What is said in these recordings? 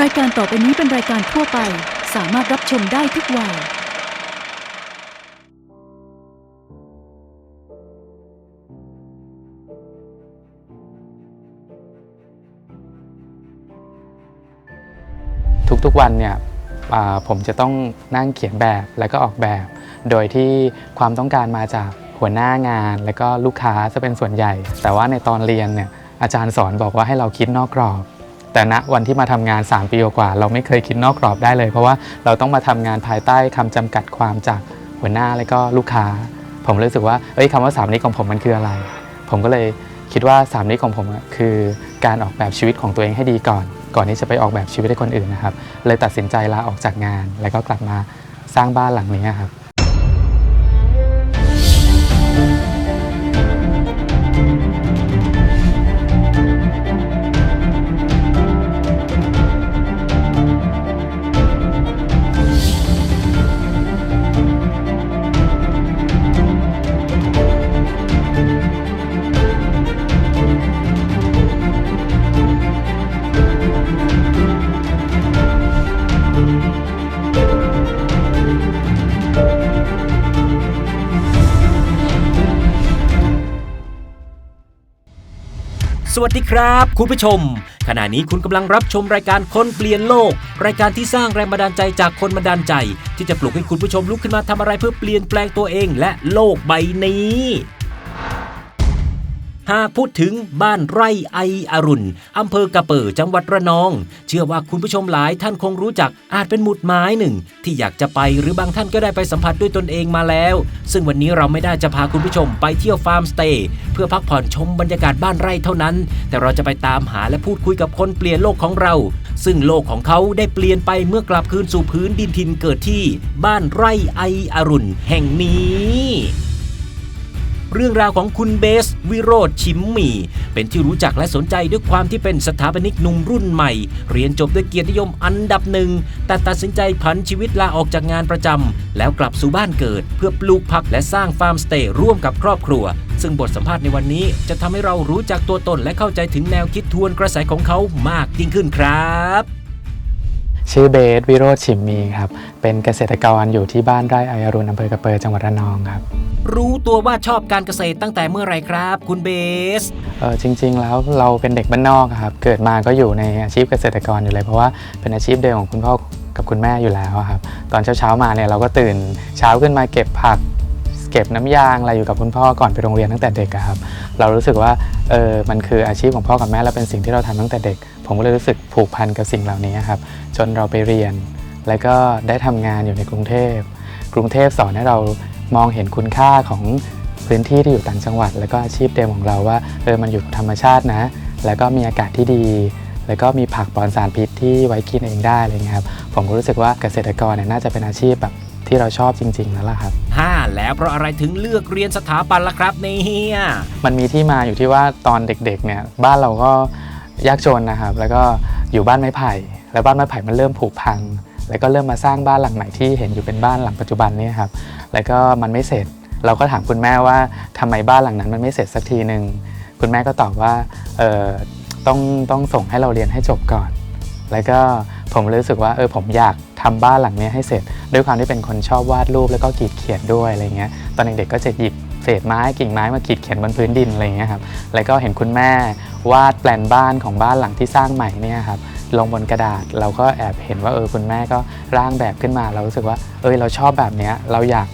รายการต่อไปนี้เป็นรายการทั่วไป สามารถรับชมได้ทุกวัย ทุกๆวันเนี่ยอ่าผมจะต้องนั่งเขียนแบบแล้วก็ออกแบบ โดยที่ความต้องการมาจากหัวหน้างาน แล้วก็ลูกค้าจะเป็นส่วนใหญ่ แต่ว่าในตอนเรียนเนี่ยอาจารย์สอนบอกว่าให้เราคิดนอกกรอบ แต่ณวันที่มาทำงาน 3 ปีกว่า เราไม่เคยคิดนอกกรอบได้เลย เพราะว่าเราต้องมาทำงานภายใต้คำจำกัดความจากหัวหน้าแล้วก็ลูกค้า ผมรู้สึกว่าเอ้ยคำว่าสามนี้ของผมมันคืออะไร ผมก็เลยคิดว่าสามนี้ของผมคือการออกแบบชีวิตของตัวเองให้ดีก่อน ก่อนที่จะไปออกแบบชีวิตให้คนอื่นนะครับเลยตัดสินใจลาออกจากงาน แล้วก็กลับมาสร้างบ้านหลังนี้ครับ วัสดีครับ คุณผู้ชม ขณะนี้คุณกำลังรับชมรายการคนเปลี่ยนโลก รายการที่สร้างแรงบันดาลใจจากคนบันดาลใจ ที่จะปลุกให้คุณผู้ชมลุกขึ้นมาทำอะไรเพื่อเปลี่ยนแปลงตัวเองและโลกใบนี้ หากพูดถึงบ้านไร่ไออรุณอำเภอกระเปิดจังหวัดระนอง เชื่อว่าคุณผู้ชมหลายท่านคงรู้จักอาจเป็นหมุดหมายหนึ่ง ที่อยากจะไปหรือบางท่านก็ได้ไปสัมผัสด้วยตนเองมาแล้ว ซึ่งวันนี้เราไม่ได้จะพาคุณผู้ชมไปเที่ยวฟาร์มสเตย์เพื่อพักผ่อนชมบรรยากาศบ้านไร่เท่านั้น แต่เราจะไปตามหาและพูดคุยกับคนเปลี่ยนโลกของเรา ซึ่งโลกของเขาได้เปลี่ยนไปเมื่อกลับคืนสู่พื้นดินทินเกิดที่ บ้านไร่ไออรุณแห่งนี้ เรื่องราวของคุณเบส วิโรธชิมมี เป็นที่รู้จักและสนใจด้วยความที่เป็นสถาปนิกหนุ่มรุ่นใหม่ เรียนจบด้วยเกียรตินิยมอันดับหนึ่ง แต่ตัดสินใจผันชีวิตลาออกจากงานประจำ แล้วกลับสู่บ้านเกิด เพื่อปลูกผักและสร้างฟาร์มสเตย์ร่วมกับครอบครัว ซึ่งบทสัมภาษณ์ในวันนี้จะทำให้เรารู้จักตัวตนและเข้าใจถึงแนวคิดทวนกระแสของเขามากยิ่งขึ้นครับ ชื่อเบสวิโรธชิมมีครับ เป็นเกษตรกรอยู่ที่บ้านไร่ไออรุณอำเภอกระเปิดจังหวัดระนองครับ รู้ตัวว่าชอบการเกษตรตั้งแต่เมื่อไหรครับ คุณเบสเออจริง ๆ แล้วเราเป็นเด็กบ้านนอกอะครับ เกิดมาก็อยู่ในอาชีพเกษตรกรอยู่เลยเพราะว่าเป็นอาชีพเดิมของคุณพ่อกับคุณแม่อยู่แล้วอะครับ ตอนเช้าๆมาเนี่ยเราก็ตื่นเช้าขึ้นมาเก็บผัก เก็บน้ำยางอะไรอยู่กับคุณพ่อก่อนไปโรงเรียนตั้งแต่เด็กครับ เรารู้สึกว่าเออมันคืออาชีพของพ่อกับแม่และเป็นสิ่งที่เราทำตั้งแต่เด็ก ผมก็เลยรู้สึกผูกพันกับสิ่งเหล่านี้ครับ จนเราไปเรียน แล้วก็ได้ทำงานอยู่ในกรุงเทพ กรุงเทพสอนให้เรามองเห็นคุณค่าของพื้นที่ที่อยู่ต่างจังหวัด แล้วก็อาชีพเดิมของเราว่าเออมันอยู่กับธรรมชาตินะ แล้วก็มีอากาศที่ดีแล้วก็มีผักปลอดสารพิษที่ไว้กินเองได้อะไรเงี้ยครับ ผมก็รู้สึกว่าเกษตรกรเนี่ยน่าจะเป็นอาชีพแบบ ที่เราชอบจริงๆแล้วล่ะครับห้าแล้วเพราะอะไรถึงเลือกเรียนสถาปัตย์ล่ะครับเนี่ยมันมีที่มาอยู่ที่ว่าตอนเด็กๆเนี่ยบ้านเราก็ยากจนนะครับ แล้วก็อยู่บ้านไม้ไผ่ แล้วบ้านไม้ไผ่มันเริ่มผุพัง แล้วก็เริ่มมาสร้างบ้านหลังใหม่ที่เห็นอยู่เป็นบ้านหลังปัจจุบันเนี่ยครับ แล้วก็มันไม่เสร็จ เราก็ถามคุณแม่ว่าทำไมบ้านหลังนั้นมันไม่เสร็จสักทีหนึ่งคุณแม่ก็ตอบว่าเออต้องต้องส่งให้เราเรียนให้จบก่อน แล้วก็ผมเลยรู้สึกว่าเออผมอยาก ทำบ้านหลังนี้ให้เสร็จ ด้วยความที่เป็นคนชอบวาดรูปแล้วก็ขีดเขียนด้วยอะไรเงี้ยตอนเด็กๆก็จะหยิบเศษไม้กิ่งไม้มาขีดเขียนบนพื้นดินอะไรเงี้ยครับแล้วก็เห็นคุณแม่วาดแปลนบ้านของบ้านหลังที่สร้างใหม่เนี่ยครับลงบนกระดาษเราก็แอบเห็นว่าเออคุณแม่ก็ร่างแบบขึ้นมา เรารู้สึกว่าเออเราชอบแบบเนี้ยเราอยาก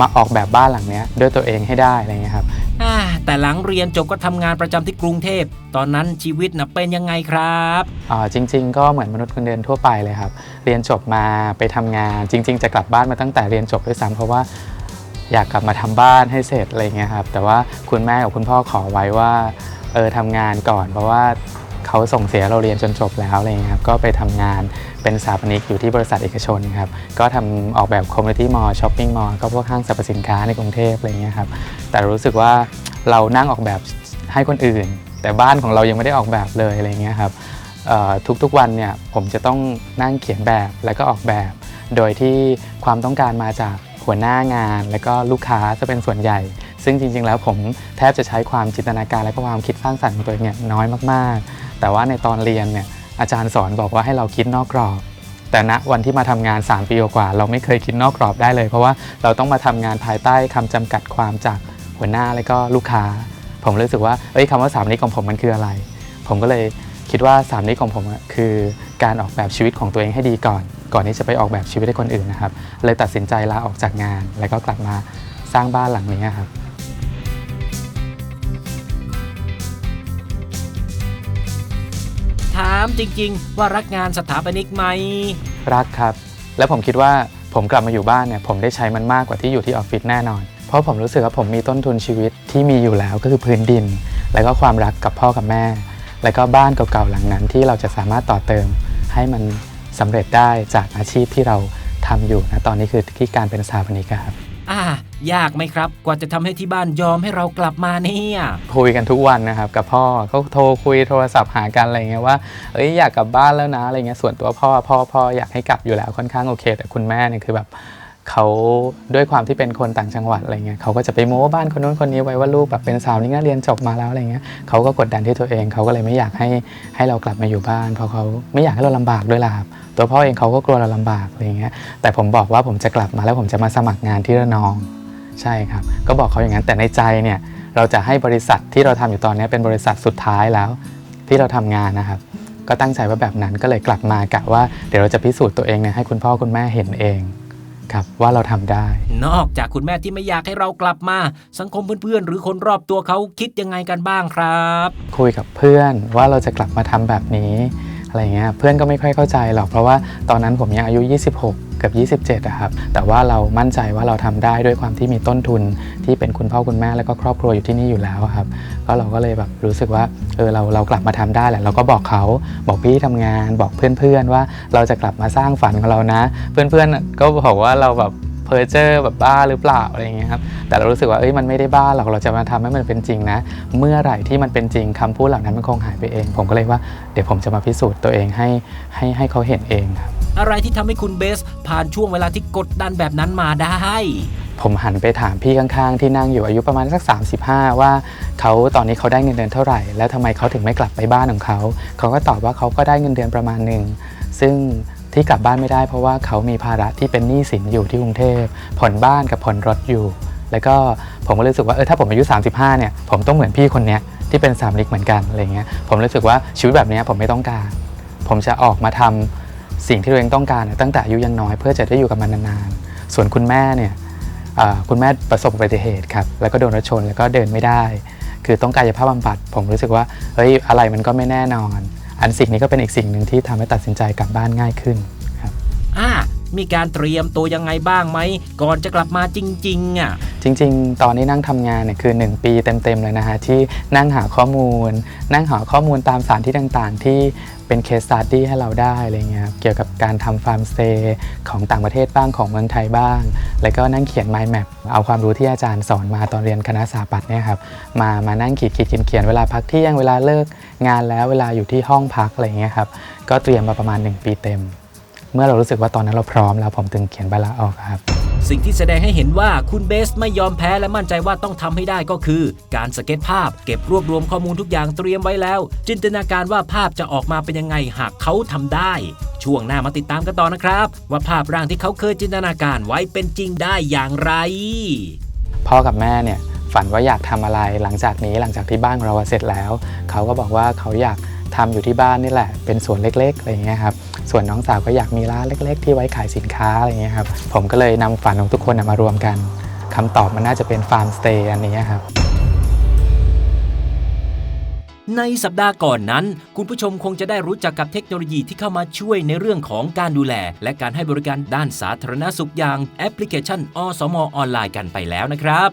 มาออกแบบบ้านหลังเนี้ยด้วยตัวเองให้ได้อะไรเงี้ยครับอ่าแต่หลังเรียนจบก็ทำงานประจำที่กรุงเทพ ตอนนั้นชีวิตนะเป็นยังไงครับ อ่าจริง ๆ ก็เหมือนมนุษย์คนเดินทั่วไปเลยครับ เรียนจบมาไปทำงาน จริง ๆ จะกลับบ้านมาตั้งแต่เรียนจบด้วยซ้ำเพราะว่าอยากกลับมาทำบ้านให้เสร็จอะไรเงี้ยครับแต่ว่าคุณแม่กับคุณพ่อขอไว้ว่าเออทำงานก่อน เพราะว่าเขาส่งเสียเราเรียนจนจบแล้วอะไรเงี้ยครับก็ไปทำงาน เป็นสถาปนิกอยู่ที่บริษัทเอกชนครับ ก็ทำออกแบบคอมมูนิตี้มอลล์ช้อปปิ้งมอลล์ก็พวกห้างสรรพสินค้าในกรุงเทพอะไรเงี้ยครับ แต่รู้สึกว่าเรานั่งออกแบบให้คนอื่น แต่บ้านของเรายังไม่ได้ออกแบบเลยอะไรเงี้ยครับทุกๆวันเนี่ยผมจะต้องนั่งเขียนแบบแล้วก็ออกแบบ โดยที่ความต้องการมาจากหัวหน้างาน แล้วก็ลูกค้าจะเป็นส่วนใหญ่ ซึ่งจริง ๆ แล้วผมแทบจะใช้ความจินตนาการและก็ความคิดสร้างสรรค์ของตัวเองเนี่ยน้อยมากๆ แต่ว่าในตอนเรียนเนี่ย อาจารย์สอนบอกว่าให้เราคิดนอกกรอบ แต่ณวันที่มาทำงาน 3 ปีกว่า เราไม่เคยคิดนอกกรอบได้เลย เพราะว่าเราต้องมาทำงานภายใต้คำจำกัดความจากหัวหน้าและก็ลูกค้า ผมรู้สึกว่าเอ้ยคำว่าสามนิของผมมันคืออะไร ผมก็เลยคิดว่าสามนิของผมคือการออกแบบชีวิตของตัวเองให้ดีก่อน ก่อนที่จะไปออกแบบชีวิตให้คนอื่นนะครับเลยตัดสินใจลาออกจากงาน แล้วก็กลับมาสร้างบ้านหลังนี้ครับามจริง ๆ ว่ารักงานสถาปนิกไหม รักครับ แล้วผมคิดว่าผมกลับมาอยู่บ้านเนี่ยผมได้ใช้มันมากกว่าที่อยู่ที่ออฟฟิศแน่นอน เพราะผมรู้สึกว่าผมมีต้นทุนชีวิตที่มีอยู่แล้วก็คือพื้นดิน แล้วก็ความรักกับพ่อกับแม่ แล้วก็บ้านเก่าๆหลังนั้นที่เราจะสามารถต่อเติม ให้มันสำเร็จได้จากอาชีพที่เราทำอยู่นะตอนนี้คือที่การเป็นสถาปนิกครับ อ่ายากไหมครับ กว่าจะทำให้ที่บ้านยอมให้เรากลับมาเนี่ยคุยกันทุกวันนะครับกับพ่อเขาโทรคุยโทรศัพท์หากันอะไรเงี้ยว่าเอ้ยอยากกลับบ้านแล้วนะอะไรเงี้ยส่วนตัวพ่อพ่อพ่ออยากให้กลับอยู่แล้วค่อนข้างโอเค แต่คุณแม่เนี่ยคือแบบ เขาด้วยความที่เป็นคนต่างจังหวัดอะไรเงี้ยเขาก็จะไปโม้บ้านคนนู้นคนนี้ไว้ว่าลูกแบบเป็นสาวนี่นะเรียนจบมาแล้วอะไรเงี้ยเขาก็กดดันที่ตัวเองเขาก็เลยไม่อยากให้ให้เรากลับมาอยู่บ้าน เพราะเขาไม่อยากให้เราลำบากด้วยล่ะตัวพ่อเองเขาก็กลัวเราลำบากอะไรเงี้ยแต่ผมบอกว่าผมจะกลับมาแล้วผมจะมาสมัครงานที่ระนองใช่ครับ ก็บอกเขาอย่างนั้นแต่ในใจเนี่ยเราจะให้บริษัทที่เราทำอยู่ตอนนี้เป็นบริษัทสุดท้ายแล้วที่เราทำงานนะครับ ก็ตั้งใจว่าแบบนั้นก็เลยกลับมากะว่าเดี๋ยวเราจะพิสูจน์ตัวเองเนี่ยให้คุณพ่อคุณแม่เห็นเอง ครับว่าเราทำได้ นอกจากคุณแม่ที่ไม่อยากให้เรากลับมา สังคมเพื่อนๆ หรือคนรอบตัวเขาคิดยังไงกันบ้างครับ คุยกับเพื่อนว่าเราจะกลับมาทำแบบนี้ อะไรเงี้ยเพื่อนก็ไม่ค่อยเข้าใจหรอกเพราะว่าตอนนั้นผมยังอายุ 26 กับ 27อะครับแต่ว่าเรามั่นใจว่าเราทำได้ด้วยความที่มีต้นทุนที่เป็นคุณพ่อคุณแม่แล้วก็ครอบครัวอยู่ที่นี่อยู่แล้วครับก็เราก็เลยแบบรู้สึกว่าเออเราเรากลับมาทำได้แหละเราก็บอกเขาบอกพี่ทำงาน บอกเพื่อนๆว่าเราจะกลับมาสร้างฝันของเรานะ เพื่อนๆก็บอกว่าเราแบบ เพอเจอร์แบบบ้าหรือเปล่าอะไรเงี้ยครับแต่เรารู้สึกว่าเอ้ยมันไม่ได้บ้าหรอกเราจะมาทำให้มันเป็นจริงนะ เมื่อไหร่ที่มันเป็นจริงคำพูดเหล่านั้นมันคงหายไปเอง ผมก็เลยว่าเดี๋ยวผมจะมาพิสูจน์ตัวเองให้ให้ให้เขาเห็นเองครับอะไรที่ทำให้คุณเบส ผ่านช่วงเวลาที่กดดันแบบนั้นมาได้ ผมหันไปถามพี่ข้างๆ ที่นั่งอยู่อายุประมาณสัก 35 ว่าเขาตอนนี้เขาได้เงินเดือนเท่าไหร่ แล้วทำไมเขาถึงไม่กลับไปบ้านของเขา เขาก็ตอบว่าเขาก็ได้เงินเดือนประมาณหนึ่งซึ่ง ที่กลับบ้านไม่ได้เพราะว่าเขามีภาระที่เป็นหนี้สินอยู่ที่กรุงเทพผ่อนบ้านกับผ่อนรถอยู่ แล้วก็ผมก็รู้สึกว่าเออถ้าผมอายุ 35เนี่ยผมต้องเหมือนพี่คนเนี้ยที่เป็นสามลิกเหมือนกันอะไรเงี้ยผมรู้สึกว่าชีวิตแบบนี้ผมไม่ต้องการ ผมจะออกมาทำสิ่งที่ตัวเองต้องการตั้งแต่อายุยังน้อยเพื่อจะได้อยู่กับมันนานๆ ส่วนคุณแม่เนี่ยคุณแม่ประสบอุบัติเหตุครับแล้วก็โดนรถชนแล้วก็เดินไม่ได้ คือต้องกายภาพบำบัด ผมรู้สึกว่าเฮ้ยอะไรมันก็ไม่แน่นอน อันสิ่งนี้ก็เป็นอีกสิ่งหนึ่งที่ทำให้ตัดสินใจกลับบ้านง่ายขึ้นครับอ่า มีการเตรียมตัวยังไงบ้างไหม ก่อนจะกลับมาจริงๆอะจริง ๆ ตอนนี้นั่งทำงานเนี่ยคือ 1 ปีเต็ม ๆ เลยนะฮะ ที่นั่งหาข้อมูล นั่งหาข้อมูลตามสถานที่ต่างๆ ที่เป็นเคสสต u ดี้ให้เราได้อะไรเงี้ยครับเกี่ยวกับการทำฟาร์มสเตย์ของต่างประเทศบ้างของเมืองไทยบ้าง แล้วก็นั่งเขียน mind map เอาความรู้ที่อาจารย์สอนมาตอนเรียนคณะสถาปัตย์เนี่ยครับมามานั่งขีดขีดเขียนเขียนเวลาพักเที่ยงเวลาเลิกงานแล้วเวลาอยู่ที่ห้องพักอะไรเงี้ยครับก็เตรียมมาประมาณ 1 ปีเต็ม เมื่อเรารู้สึกว่าตอนนั้นเราพร้อมแล้วผมถึงเขียนใบลาออกครับ สิ่งที่แสดงให้เห็นว่าคุณเบสไม่ยอมแพ้และมั่นใจว่าต้องทำให้ได้ก็คือ การสเก็ตภาพ เก็บรวบรวมข้อมูลทุกอย่างเตรียมไว้แล้ว จินตนาการว่าภาพจะออกมาเป็นยังไงหากเขาทำได้ ช่วงหน้ามาติดตามกันต่อนะครับ ว่าภาพร่างที่เขาเคยจินตนาการไว้เป็นจริงได้อย่างไรพ่อกับแม่เนี่ยฝันว่าอยากทำอะไรหลังจากนี้หลังจากที่บ้านของเราเสร็จแล้ว เขาก็บอกว่าเขาอยากทำอยู่ที่บ้านนี่แหละ เป็นสวนเล็กๆอะไรอย่างเงี้ยครับ ส่วนน้องสาวก็อยากมีร้านเล็ก ๆ ที่ไว้ขายสินค้าอะไรอย่างเงี้ยครับผมก็เลยนำฝันของทุกคนมารวมกันคำตอบมันน่าจะเป็นฟาร์มสเตย์อันนี้ครับ ในสัปดาห์ก่อนนั้น คุณผู้ชมคงจะได้รู้จักกับเทคโนโลยีที่เข้ามาช่วยในเรื่องของการดูแล และการให้บริการด้านสาธารณสุขอย่างแอปพลิเคชันอสมออนไลน์กันไปแล้วนะครับ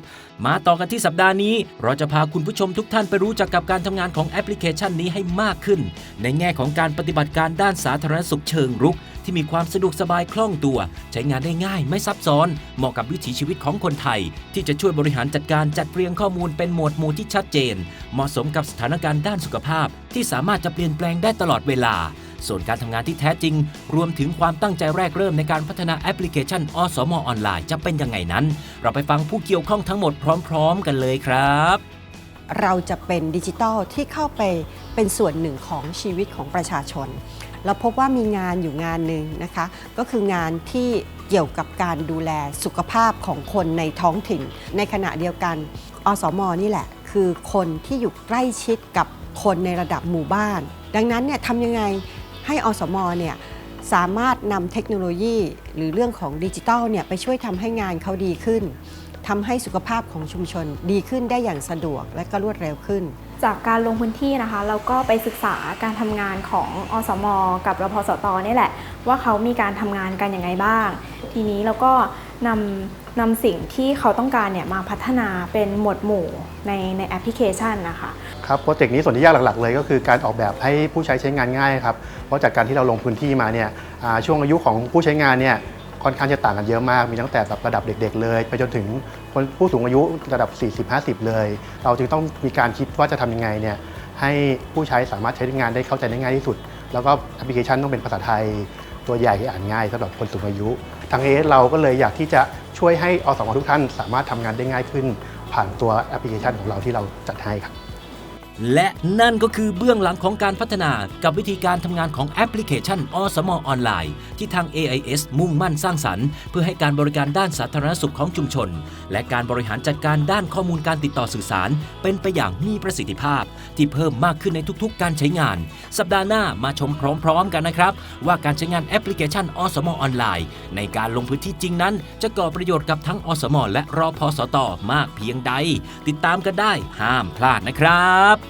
มาต่อกันที่สัปดาห์นี้ เราจะพาคุณผู้ชมทุกท่านไปรู้จักกับการทำงานของแอปพลิเคชันนี้ให้มากขึ้น ในแง่ของการปฏิบัติการด้านสาธารณสุขเชิงรุก ที่มีความสะดวกสบายคล่องตัว ใช้งานได้ง่ายไม่ซับซ้อน เหมาะกับวิถีชีวิตของคนไทย ที่จะช่วยบริหารจัดการจัดเรียงข้อมูลเป็นหมวดหมู่ที่ชัดเจน เหมาะสมกับสถานการณ์ด้านสุขภาพที่สามารถจะเปลี่ยนแปลงได้ตลอดเวลา ส่วนการทำงานที่แท้จริง รวมถึงความตั้งใจแรกเริ่มในการพัฒนาแอปพลิเคชันอสมออนไลน์จะเป็นยังไงนั้น เราไปฟังผู้เกี่ยวข้องทั้งหมดพร้อม ๆ กันเลยครับเราจะเป็นดิจิทัลที่เข้าไปเป็นส่วนหนึ่งของชีวิตของประชาชน เราพบว่ามีงานอยู่งานหนึ่งนะคะ ก็คืองานที่เกี่ยวกับการดูแลสุขภาพของคนในท้องถิ่น ในขณะเดียวกัน อสมนี่แหละ คือคนที่อยู่ใกล้ชิดกับคนในระดับหมู่บ้าน ดังนั้นเนี่ยทำยังไงให้อสมเนี่ยสามารถนำเทคโนโลยีหรือเรื่องของดิจิทัลเนี่ยไปช่วยทำให้งานเขาดีขึ้นทำให้สุขภาพของชุมชนดีขึ้นได้อย่างสะดวกและก็รวดเร็วขึ้น จากการลงพื้นที่นะคะ เราก็ไปศึกษาการทำงานของอสม กับรพสตนี่แหละ ว่าเขามีการทำงานกันอยังไงบ้าง ทีนี้เราก็นำ นำสิ่งที่เขาต้องการเนี่ยมาพัฒนาเป็นหมวดหมู่ในในแอปพลิเคชันนะคะ ครับโปรเจกต์นี้ส่วนที่ยากหลักๆ เลยก็คือการออกแบบให้ผู้ใช้ใช้งานง่ายครับ เพราะจากการที่เราลงพื้นที่มาเนี่ยช่วงอายุของผู้ใช้งานเนี่ยค่อนข้างจะต่างกันเยอะมาก มีตั้งแต่แบบระดับเด็กๆ เลย ไปจนถึงคนผู้สูงอายุระดับ 40-50 เลย เราจึงต้องมีการคิดว่าจะทำยังไงเนี่ยให้ผู้ใช้สามารถใช้งานได้เข้าใจได้ง่ายที่สุด แล้วก็แอปพลิเคชันต้องเป็นภาษาไทย ตัวใหญ่ที่อ่านง่ายสำหรับคนสูงอายุางเอเราก็เลยอยากที่จะช่วยให้อสมทุกท่านสามารถทำงานได้ง่ายขึ้น ผ่านตัวแอปพลิเคชันของเราที่เราจัดให้ครับ และนั่นก็คือเบื้องหลังของการพัฒนากับวิธีการทำงานของแอปพลิเคชันอสมออนไลน์ ที่ทาง AIS มุ่งมั่นสร้างสรรค์ เพื่อให้การบริการด้านสาธารณสุขของชุมชน และการบริหารจัดการด้านข้อมูลการติดต่อสื่อสาร เป็นไปอย่างมีประสิทธิภาพ ที่เพิ่มมากขึ้นในทุกๆ การใช้งาน สัปดาห์หน้ามาชมพร้อมๆ กันนะครับ ว่าการใช้งานแอปพลิเคชันอสมออนไลน์ ในการลงพื้นที่จริงนั้น จะก่อประโยชน์กับทั้งอสมและรอพอสตมากเพียงใด ติดตามกันได้ห้ามพลาดนะครับ